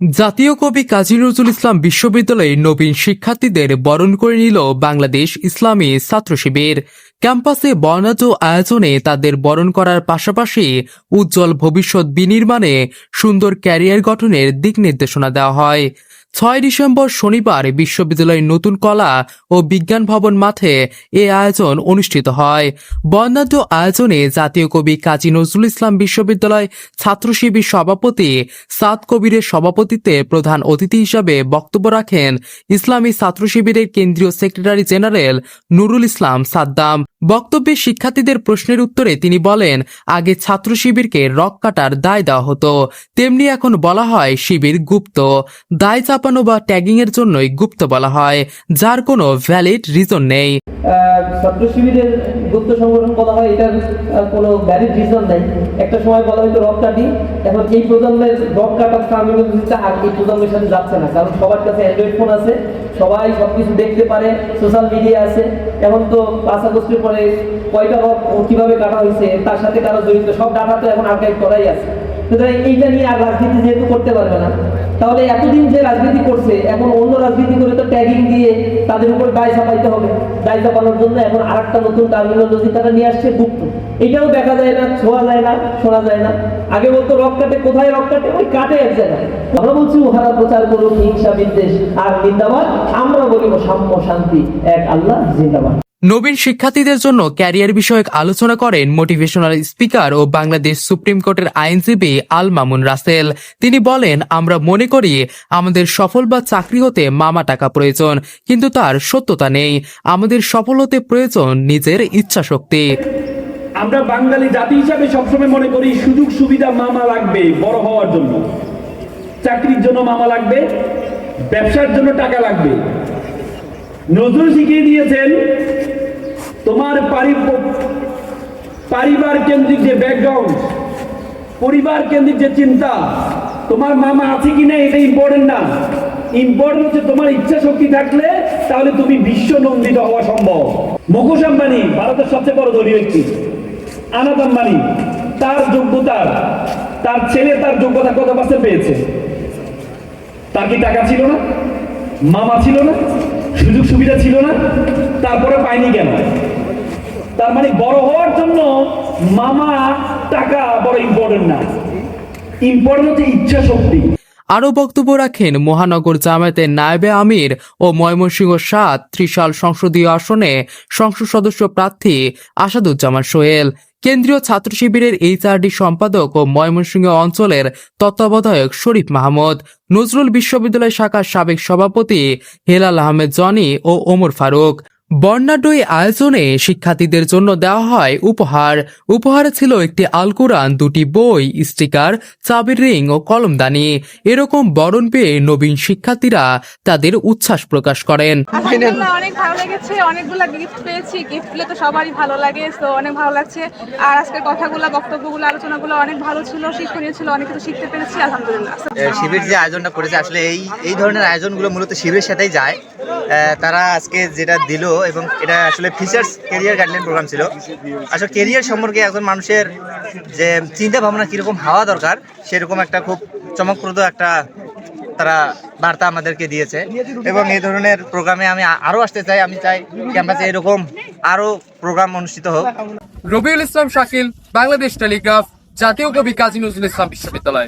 জাতীয় কবি কাজী নজরুল ইসলাম বিশ্ববিদ্যালয়ের নবীন শিক্ষার্থীদের বরণ করে নিল বাংলাদেশ ইসলামী ছাত্র শিবির। ক্যাম্পাসে বর্ণাঢ্য আয়োজনে তাদের বরণ করার পাশাপাশি উজ্জ্বল ভবিষ্যৎ বিনির্মাণে সুন্দর ক্যারিয়ার গঠনের দিক নির্দেশনা দেওয়া হয়। ছয় ডিসেম্বর শনিবার বিশ্ববিদ্যালয়ের নতুন কলা ও বিজ্ঞান ভবন মাঠে এ আয়োজন অনুষ্ঠিত হয়। বর্ণাঢ্য আয়োজনে জাতীয় কবি কাজী নজরুল ইসলাম বিশ্ববিদ্যালয় ছাত্র শিবির সভাপতি সাদ কবিরের সভাপতিত্বে প্রধান অতিথি হিসাবে বক্তব্য রাখেন ইসলামী ছাত্র শিবিরের কেন্দ্রীয় সেক্রেটারি জেনারেল নুরুল ইসলাম সাদ্দাম। বক্তব্যে শিক্ষার্থীদের প্রশ্নের উত্তরে তিনি বলেন, আগে ছাত্র শিবিরকে রক কাটার দায় দেওয়া হতো। তেমনি এখন বলা হয় শিবির গুপ্ত। দায় চাপানো বা ট্যাগিং এর জন্যই গুপ্ত বলা হয়, যার কোনো ভ্যালিড রিজন নেই। গুপ্ত সংগঠন বলা হয়, এটার কোনো ভ্যালিড রিজন একটা সময় বলা হয়তো রক কাটি এখন এই প্রজন্মের রক কাটার টার্মিনোলজিটা আর এই প্রজন্মের সাথে যাচ্ছে না, কারণ সবার কাছে অ্যান্ড্রয়েড ফোন আছে, সবাই সব কিছু দেখতে পারে সোশ্যাল মিডিয়া আছে। এখন তো পাঁচ আগস্টের পরে কয়টা রক কীভাবে কাটা হয়েছে, তার সাথে কারও জড়িত, সব ডাটা তো এখন আর্কাইভ করাই আছে। সুতরাং এইটা নিয়ে আর রাজনীতি যেহেতু করতে পারবে না, তাহলে এতদিন যে রাজনীতি করছে, এখন অন্য রাজনীতি করে তো ট্যাগিং দিয়ে তাদের উপর দায় চাপাইতে হবে। দায় চাপানোর জন্য এখন আর একটা নতুন টার্মিনোলজি তারা নিয়ে আসছে গুপ্ত। এটাও দেখা যায় না, ছোঁয়া যায় না, শোনা যায় না। আগে বলতো রক কাটে, কোথায় রক কাটে? ওই কাটে এক জায়গায়। আমরা বলছি, উহারা প্রচার করুন হিংসা বিদ্বেষ। আর নিন্দাবাদ আমরা বলিব সাম্য শান্তি, এক আল্লাহ জিন্দাবাদ। নবীন শিক্ষার্থীদের জন্য ক্যারিয়ার বিষয়ক আলোচনা করেন মোটিভেশনাল স্পিকার ও বাংলাদেশ সুপ্রিম কোর্টের আইনজীবী আল মামুন রাসেল। তিনি বলেন, আমরা মনে করি আমাদের সফল বা চাকরি হতে মামা টাকা প্রয়োজন, কিন্তু তার সত্যতা নেই। আমাদের সফল হতে প্রয়োজন নিজের ইচ্ছা শক্তি আমরা বাঙালি জাতি হিসাবে সবসময় মনে করি সুযোগ সুবিধা মামা লাগবে বড় হওয়ার জন্য। চাকরির জন্য মামা লাগবে, ব্যবসার জন্য টাকা লাগবে। নজরুল শিখিয়ে দিয়েছেন, তোমার পারি- পরিবার কেন্দ্রিক যে ব্যাকগ্রাউন্ড পরিবার কেন্দ্রিক যে চিন্তা, তোমার মামা আছে কি না এটা ইম্পর্টেন্ট না। ইম্পর্টেন্ট হচ্ছে তোমার ইচ্ছা শক্তি থাকলে তাহলে তুমি বিশ্ব নন্দিত হওয়া সম্ভব। মুকেশ আম্বানি ভারতের সবচেয়ে বড় ধনী ব্যক্তি। আনাদ আম্বানি, তার যোগ্যতার তার ছেলে তার যোগ্যতা কত পেয়েছে? তার কি টাকা ছিল না? মামা ছিল না? সুযোগ সুবিধা ছিল না, তারপরে পাইনি কেন? তার মানে বড় হওয়ার জন্য মামা টাকা বড় ইম্পর্টেন্ট না। ইম্পর্টেন্ট হচ্ছে ইচ্ছা শক্তি। আরও বক্তব্য রাখেন মহানগর জামায়াতের নায়েবে আমির ও ময়মনসিংহ সাত ত্রিশাল সংসদীয় আসনে সংসদ সদস্য প্রার্থী আসাদুজ্জামান সোহেল। কেন্দ্রীয় ছাত্র শিবিরের এইচআরডি সম্পাদক ও ময়মনসিংহ অঞ্চলের তত্ত্বাবধায়ক শরীফ মাহমুদ, নজরুল বিশ্ববিদ্যালয় শাখার সাবেক সভাপতি হেলাল আহমেদ জনি ও ওমর ফারুক। বর্ণাঢ্য আয়োজনে শিক্ষার্থীদের জন্য দেওয়া হয় উপহার। উপহারে ছিল একটি আল কোরআন দুটি বই স্টিকার চাবির রিং ও কলমদানি। এরকম বরণ পেয়ে নবীন শিক্ষার্থীরা তাদের উচ্ছ্বাস প্রকাশ করেন। অনেক ভালো লেগেছে অনেকগুলো গিফট পেয়েছি। গিফট পেলে তো সবারই ভালো লাগে তো অনেক ভালো লাগছে। আর আজকের কথাগুলো বক্তব্যগুলো আলোচনাগুলো অনেক ভালো ছিল শিক্ষণীয় ছিল অনেক কিছু শিখতে পেরেছি আলহামদুলিল্লাহ। শিবির যে আয়োজনটা করেছে আসলে এই এই ধরনের আয়োজনগুলো মূলত শিবিরের সাথেই যায়। তারা আজকে যেটা দিল এবং এটা আসলে ফিচার্স কেরিয়ার গাইডলাইন প্রোগ্রাম ছিল। আসলে কেরিয়ার সম্পর্কে একজন মানুষের যে চিন্তা ভাবনা কীরকম হওয়া দরকার, সেরকম একটা খুব চমকপ্রদ একটা তারা বার্তা আমাদেরকে দিয়েছে। এবং এই ধরনের প্রোগ্রামে আমি আ- আরও আসতে চাই। আমি চাই ক্যাম্পাসে এরকম আরও প্রোগ্রাম অনুষ্ঠিত হোক। রবিউল ইসলাম শাকিল, বাংলাদেশ টেলিগ্রাফ, জাতীয় কবি কাজী নজরুল ইসলাম বিশ্ববিদ্যালয়।